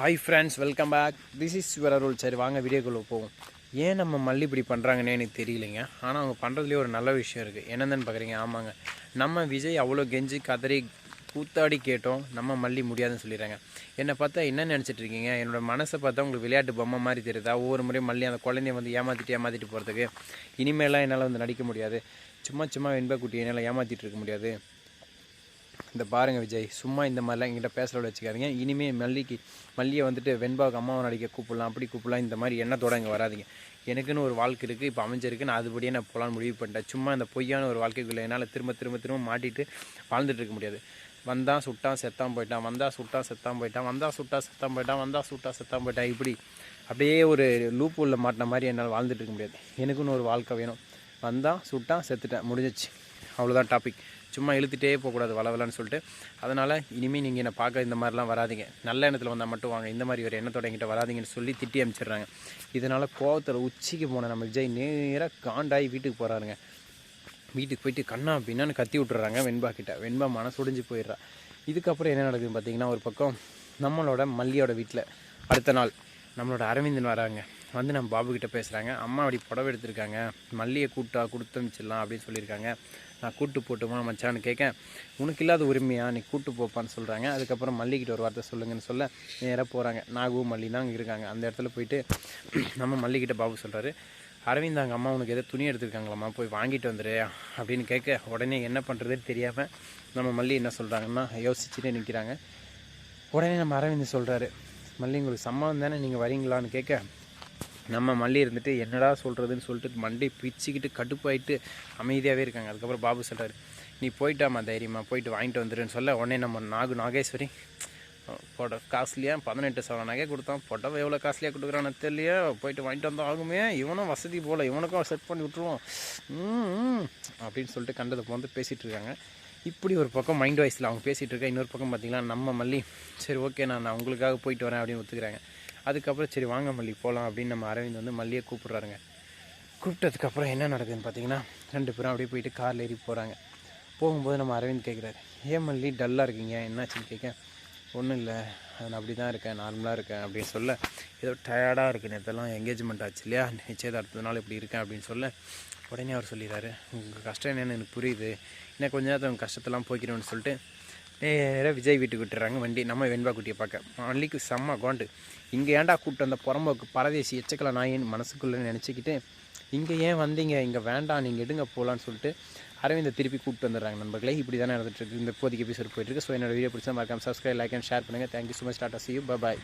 Hi friends welcome back this is your Arul சரி வாங்க வீடியோக்குள்ளே போவோம். ஏன் நம்ம மல்லி இப்படி பண்ணுறாங்கன்னே எனக்கு தெரியலைங்க. ஆனால் அவங்க பண்ணுறதுலேயே ஒரு நல்ல விஷயம் இருக்குது என்னென்னு பார்க்குறீங்க ஆமாங்க. நம்ம விஜய் அவ்வளோ கெஞ்சி கதறி கூத்தாடி கேட்டோம். நம்ம மல்லி முடியாதுன்னு சொல்லிடுறாங்க. என்னை பார்த்தா என்ன நினச்சிட்டு இருக்கீங்க? என்னோட மனசை பார்த்தா உங்களுக்கு விளையாட்டு பொம்மை மாதிரி தெரியுதா? ஒவ்வொரு முறையும் மல்லி அந்த குழந்தைய வந்து ஏமாற்றிட்டு ஏமாற்றிட்டு போகிறதுக்கு இனிமேலாம் என்னால் வந்து நடிக்க முடியாது. சும்மா சும்மா வெண்பக்குட்டி என்னால் ஏமாற்றிட்டு இருக்க முடியாது. இந்த பாருங்க விஜய் சும்மா இந்த மாதிரிலாம் எங்கிட்ட பேசுகிற வச்சுக்காதீங்க. இனிமேல் மல்லிக்கு மல்லியை வந்துட்டு வெண்பாவுக்கு அம்மாவை நடிக்க கூப்பிடலாம் அப்படி கூப்பிடலாம் இந்த மாதிரி எண்ணத்தோட இங்கே வராதிங்க. எனக்குன்னு ஒரு வாழ்க்கை இருக்குது இப்போ அமைஞ்சிருக்கு நான் அதுபடியே நான் போகலான்னு முடிவு பண்ணிட்டேன். சும்மா இந்த பொய்யான ஒரு வாழ்க்கைக்குள்ளே என்னால் திரும்ப திரும்ப திரும்ப மாட்டிட்டு வாழ்ந்துட்டு இருக்க முடியாது. வந்தான் சுட்டான் செத்தான் போயிட்டான் வந்தா சுட்டான் செத்தான் போயிட்டான் வந்தா சுட்டா செத்தான் போயிட்டான் வந்தா சுட்டா செத்தான் போயிட்டான் இப்படி அப்படியே ஒரு லூப் உள்ள மாட்டின மாதிரி என்னால் வாழ்ந்துட்டு இருக்க முடியாது. எனக்குன்னு ஒரு வாழ்க்கை வேணும். வந்தான் சுட்டான் செத்துட்டேன் முடிஞ்சிச்சு. அவ்வளோதான் டாபிக் சும்மா இழுத்துட்டே போகக்கூடாது வளவலன்னு சொல்லிட்டு. அதனால் இனிமேல் நீங்கள் என்னை பார்க்க இந்த மாதிரிலாம் வராதீங்க. நல்ல எண்ணத்தில் வந்தால் மட்டும் வாங்க இந்த மாதிரி ஒரு எண்ணத்தோட என்கிட்ட வராதிங்கன்னு சொல்லி திட்டி அனுப்பிச்சிடுறாங்க இதனால் கோவத்தில் உச்சிக்கு போன நம்ம விஜய் நேராக காண்டாகி வீட்டுக்கு போகிறாருங்க வீட்டுக்கு போயிட்டு கண்ணா பின்னான்னு கத்தி விட்டுறாங்க வெண்பா கிட்ட. வெண்பா மனசுடிஞ்சு போயிடுறா. இதுக்கப்புறம் என்ன நடக்குதுன்னு பார்த்தீங்கன்னா ஒரு பக்கம் நம்மளோட மல்லியோட வீட்டில் அடுத்த நாள் நம்மளோட அரவிந்தன் வராங்க. வந்து நம்ம பாபு பேசுகிறாங்க அம்மா அப்படி புடவை எடுத்திருக்காங்க. மல்லியை கூட்டா கொடுத்து அனுப்பிச்சிடலாம் அப்படின்னு சொல்லியிருக்காங்க. நான் கூட்டு போட்டுமா மச்சான்னு கேட்க உனக்கு இல்லாத உரிமையா? நீ கூட்டு போப்பான்னு சொல்கிறாங்க அதுக்கப்புறம் மல்லிக்கிட்ட ஒரு வார்த்தை சொல்லுங்கன்னு சொல்ல நேராக போகிறாங்க நாகு மல்லி தான் அங்கே இருக்காங்க. அந்த இடத்துல போயிட்டு நம்ம மல்லிக்கிட்ட பாபு சொல்கிறாரு அரவிந்த் அங்கே அம்மா உனக்கு எதோ துணி எடுத்துருக்காங்களாம்மா? போய் வாங்கிட்டு வந்துரு அப்படின்னு கேட்க உடனே என்ன பண்ணுறதுன்னு தெரியாமல் நம்ம மல்லி என்ன சொல்கிறாங்கன்னா யோசிச்சுட்டே நிற்கிறாங்க உடனே நம்ம அரவிந்த் சொல்கிறாரு மல்லி உங்களுக்கு சம்மந்தம் தானே? நீங்கள் வரீங்களான்னு கேட்க நம்ம மல்லி இருந்துட்டு என்னடா சொல்கிறதுன்னு சொல்லிட்டு மண்டை பிச்சுக்கிட்டு கடுப்பாயிட்டு அமைதியாகவே இருக்காங்க. அதுக்கப்புறம் பாபு சொல்கிறார் நீ போயிட்டாமா தைரியமாக போயிட்டு வாங்கிட்டு வந்துடுன்னு சொல்ல உடனே நம்ம நாகு நாகேஸ்வரி புட காஸ்ட்லியாக பதினெட்டு சவரம் நகை கொடுத்தான். புடவை எவ்வளோ காஸ்ட்லியாக கொடுக்குறான்னு தெரியலையே. போயிட்டு வாங்கிட்டு வந்தோம். ஆகுமே? இவனும் வசதி போல் இவனுக்கும் செட் பண்ணி விட்ருவோம் ம், அப்படின்னு சொல்லிட்டு கண்டதை வந்து பேசிகிட்டு இருக்காங்க. இப்படி ஒரு பக்கம் மைண்ட் வாய்ஸில் அவங்க பேசிகிட்டு இருக்கா இன்னொரு பக்கம் பார்த்தீங்கன்னா நம்ம மல்லி சரி ஓகே நான் நான் உங்களுக்காக போயிட்டு வரேன் அப்படின்னு ஒத்துக்கிறாங்க. அதுக்கப்புறம் சரி வாங்க மல்லி போகலாம் அப்படின்னு நம்ம அரவிந்த் வந்து மல்லியை கூப்பிட்றாருங்க. கூப்பிட்டதுக்கப்புறம் என்ன நடக்குதுன்னு பார்த்தீங்கன்னா ரெண்டு பேரும் அப்படியே போயிட்டு காரில் ஏறி போகிறாங்க போகும்போது நம்ம அரவிந்த் கேட்குறாரு ஏன் மல்லி டல்லாக இருக்கீங்க என்னாச்சுன்னு கேட்க ஒன்றும் இல்லை நான் அப்படி தான் இருக்கேன் நார்மலாக இருக்கேன் அப்படின்னு சொல்ல ஏதோ டயர்டாக இருக்கு இதெல்லாம் எங்கேஜ்மெண்ட் ஆச்சு இல்லையா? நிச்சயதார்த்தத்தினால இப்படி இருக்கேன் அப்படின்னு சொல்ல உடனே அவர் சொல்லிடுறாரு உங்கள் கஷ்டம் என்னென்னு எனக்கு புரியுது. இன்னும் கொஞ்ச நேரத்தை உங்கள் கஷ்டத்தெல்லாம் போய்க்கிறோன்னு சொல்லிட்டு நேராக விஜய் வீட்டுக்கு விட்டுறாங்க. வண்டி நம்ம வெண்பா குட்டியை பார்க்க. மல்லிக்கு செம்ம கோண்டு. இங்கே ஏன்டா கூப்பிட்டு வந்த புறம்போக்கு பரதேசி எச்சக்கலை நாயின்னு மனசுக்குள்ளே நினச்சிக்கிட்டு இங்கே ஏன் வந்தீங்க? இங்கே வேண்டாம். நீங்கள் எடுங்க போகலான்னு சொல்லிட்டு அரவிந்தை திருப்பி கூப்பிட்டு வந்துடுறாங்க நண்பர்களே. இப்படி தானே நடந்துட்டு இருக்கு. இந்த போதிக்கு எபிசோட் போயிட்டு இருக்கு. ஸோ என்னோட வீடியோ பிடிச்சா மறக்காம சப்ஸ்கிரைப் லைக் அண்ட் ஷேர் பண்ணுங்கள் thank you so much tata see you bye